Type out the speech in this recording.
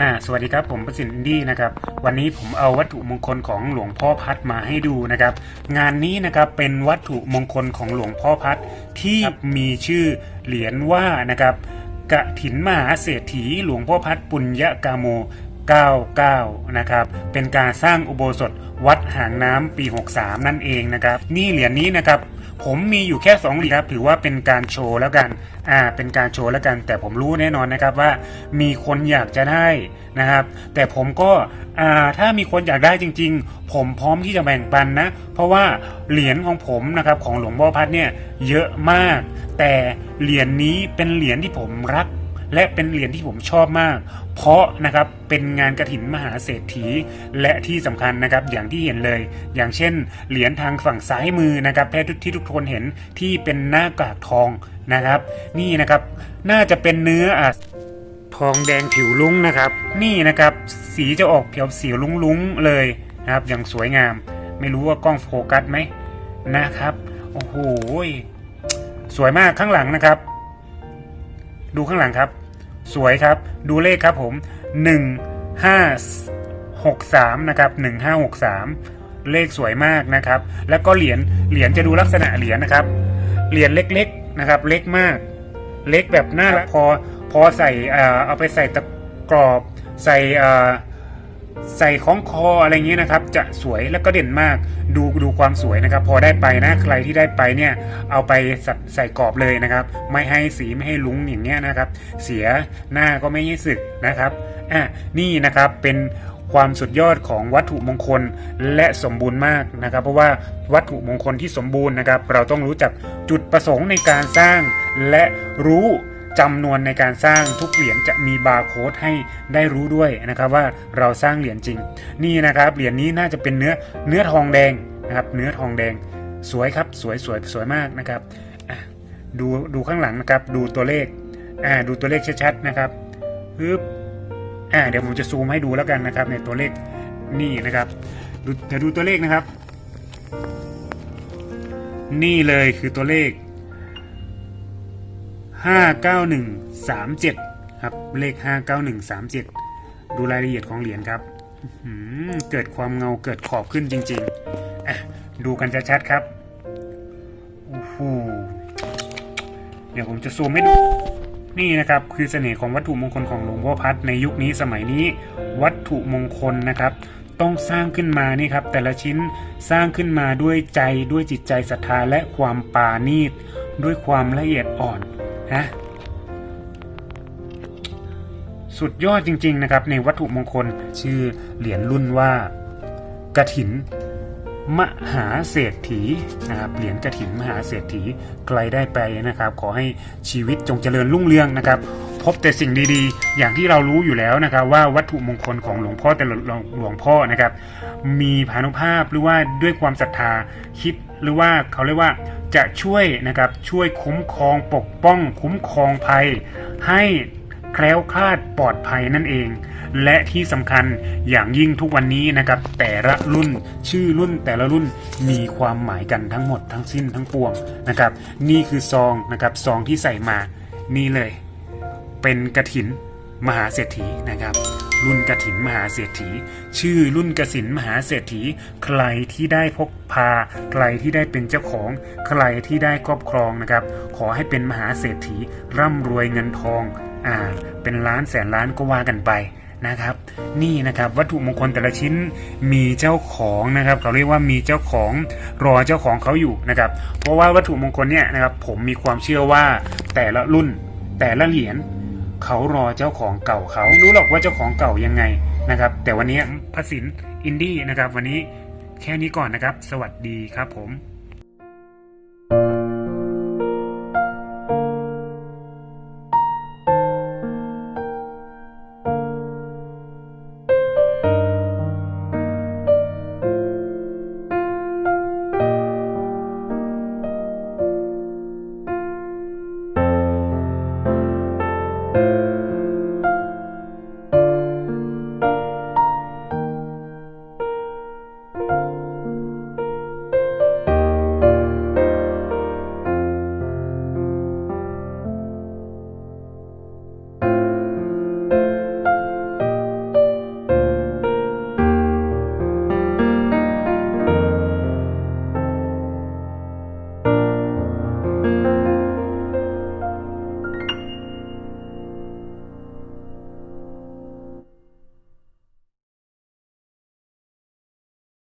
อ่าสวัสดีครับผมประสิทธิ์อินดี้นะครับวันนี้ผมเอาวัตถุมงคลของหลวงพ่อพัดมาให้ดูนะครับ งานนี้นะครับเป็นวัตถุมงคลของหลวงพ่อพัดที่มีชื่อเหรียญว่านะครับกะถินมหาเศรษฐีหลวงพ่อพัดปุญญกาโม 99 นะครับ เป็นการสร้างอุโบสถวัดหางน้ำปี 63 นั่นเองนะครับ นี่เหรียญนี้นะครับ ผมมีอยู่แค่2เหรียญครับถือว่าเป็นการโชว์แล้วกันอ่าเป็นการโชว์แล้วกัน แต่ผมรู้แน่นอนนะครับว่ามีคนอยากจะได้นะครับ แต่ผมก็อ่าถ้ามีคนอยากได้จริง ๆ ผมพร้อมที่จะแบ่งปันนะ เพราะว่าเหรียญของผมนะครับของหลวงพ่อพัดเนี่ยเยอะมาก แต่เหรียญนี้เป็นเหรียญที่ผมรัก และเป็นเหรียญที่ผมชอบมาก เพราะนะครับเป็นงานกระถินมหาเศรษฐี และที่สำคัญนะครับอย่างที่เห็นเลย อย่างเช่น เหรียญทางฝั่งซ้ายมือนะครับแพทย์ที่ทุกคนเห็นที่เป็นหน้ากากทองนะครับ นี่นะครับน่าจะเป็นเนื้ออะทองแดงผิวลุ้งนะครับ นี่นะครับสีจะออกเขียวสีลุ้งๆเลยนะครับ อย่างสวยงาม ไม่รู้ว่ากล้องโฟกัสไหมนะครับ โอ้โหสวยมากข้างหลังนะครับ ดูข้างหลังครับ สวยครับ ดูเลขครับผม 1 5 6 3 นะครับ 1 5 6 3 เลขสวยมากนะครับ แล้วก็เหรียญ เหรียญจะดูลักษณะเหรียญนะครับ เหรียญเล็กๆนะครับ เล็กมาก เล็กแบบน่ารักพอ พอใส่เอาไปใส่ตะกรอบ ใส่ ใส่ของคออะไรเงี้ยนะครับ จะสวยแล้วก็เด่นมากดูดูความสวยนะครับ พอได้ไปนะใครที่ได้ไปเนี่ย เอาไปใส่กรอบเลยนะครับ ไม่ให้สีไม่ให้ลุ้งอย่างเงี้ยนะครับ เสียหน้าก็ไม่ให้สึกนะครับอะนี่นะครับเป็นความสุดยอดของวัตถุมงคลและสมบูรณ์มากนะครับ เพราะว่าวัตถุมงคลที่สมบูรณ์นะครับ เราต้องรู้จักจุดประสงค์ในการสร้างและรู้ จำนวนในการสร้างทุกเหรียญจะมีบาร์โค้ดให้ได้รู้ด้วยนะครับว่าเราสร้างเหรียญจริง นี่นะครับเหรียญนี้น่าจะเป็นเนื้อเนื้อทองแดงนะครับเนื้อทองแดงสวยครับสวยสวยสวยมากนะครับดูดูข้างหลังนะครับดูตัวเลขอ่าดูตัวเลขชัดๆนะครับปึ๊บอ่าเดี๋ยวผมจะซูมให้ดูแล้วกันนะครับในตัวเลขนี่นะครับดูเดี๋ยวดูตัวเลขนะครับ นี่เลยคือตัวเลข 59137 ครับ เลข 59137 ดูรายละเอียดของเหรียญครับ เกิดความเงาเกิดขอบขึ้นจริงๆอะดูกันชัดๆครับโอ้โหเดี๋ยวผมจะซูมให้ดู นี่นะครับ คือเสน่ห์ของวัตถุมงคลของหลวงพ่อพัดในยุคนี้สมัยนี้ วัตถุมงคลนะครับต้องสร้างขึ้นมานี่ครับแต่ละชิ้นสร้างขึ้นมาด้วยใจด้วยจิตใจศรัทธาและความปาณีตด้วยความละเอียดอ่อน นะสุดยอดจริง ๆ นะครับ ในวัตถุมงคลชื่อเหรียญรุ่นว่ากระถินมหาเศรษฐีนะครับเหรียญกระถินมหาเศรษฐีใครได้ไปนะครับ ขอให้ชีวิตจงเจริญรุ่งเรืองนะครับ พบแต่สิ่งดีๆ อย่างที่เรารู้อยู่แล้วนะครับ ว่าวัตถุมงคลของหลวงพ่อแต่ลหลวงพ่อนะครับ มีพานุภาพหรือว่าด้วยความศรัทธาคิดหรือว่าเขาเรียกว่า จะช่วยนะครับช่วยคุ้มครองปกป้อง คุ้มครองภัย ให้แคล้วคลาดปลอดภัยนั่นเอง และที่สำคัญอย่างยิ่งทุกวันนี้นะครับ แต่ละรุ่นชื่อรุ่นแต่ละรุ่นมีความหมายกันทั้งหมดทั้งสิ้นทั้งปวงนะครับ นี่คือซองนะครับซองที่ใส่มานี่เลย เป็นกระถิน มหาเศรษฐีนะครับ รุ่นกระถินมหาเศรษฐี ชื่อรุ่นกระสินมหาเศรษฐี ใครที่ได้พกพา ใครที่ได้เป็นเจ้าของ ใครที่ได้ครอบครองนะครับ ขอให้เป็นมหาเศรษฐี ร่ำรวยเงินทองอ่าเป็นล้านแสนล้านก็ว่ากันไปนะครับ นี่นะครับวัตถุมงคลแต่ละชิ้นมีเจ้าของนะครับ เขาเรียกว่ามีเจ้าของรอเจ้าของเขาอยู่นะครับ เพราะว่าวัตถุมงคลเนี่ยนะครับผมมีความเชื่อว่าแต่ละรุ่นแต่ละเหรียญ เขารอเจ้าของเก่าเขาไม่รู้หรอกว่าเจ้าของเก่ายังไงนะครับ แต่วันนี้พระสินอินดี้นะครับ วันนี้แค่นี้ก่อนนะครับ สวัสดีครับผม